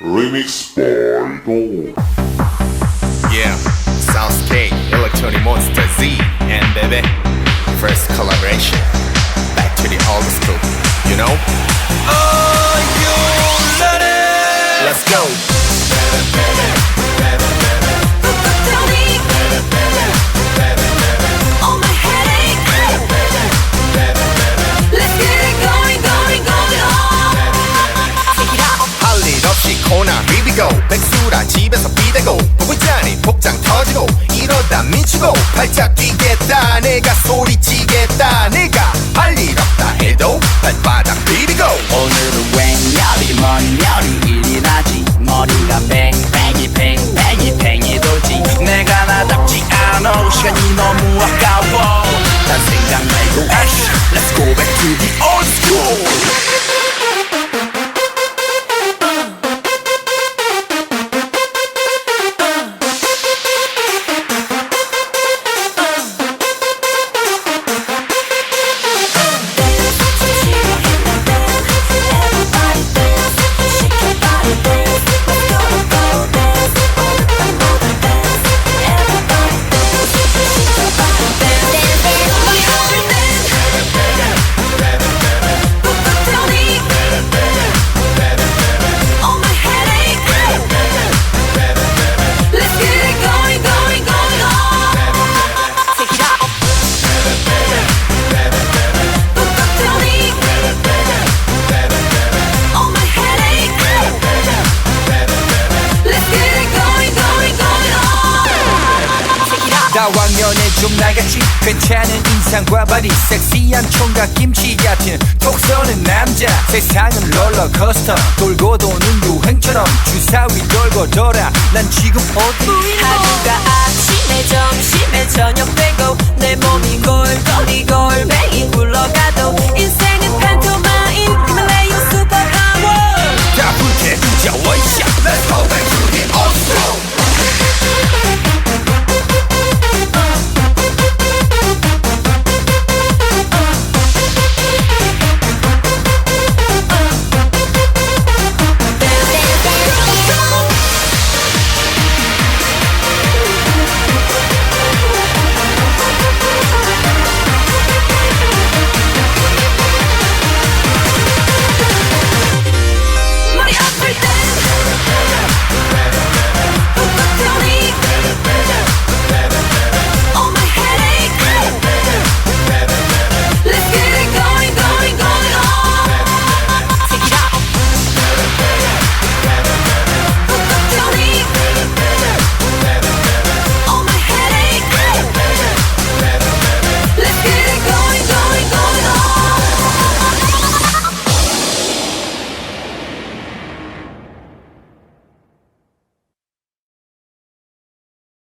Remix by Yeah, Sounds K, Electronic Monster Z, and Bebe. First 다왕년에 좀 나같이 괜찮은 인상과 바디 섹시한 총각 김치 같은 톡 쏘는 남자 세상은 롤러코스터. 돌고 도는 유행처럼 주사위 돌고 돌아. 난 지금 어디 하루가 아침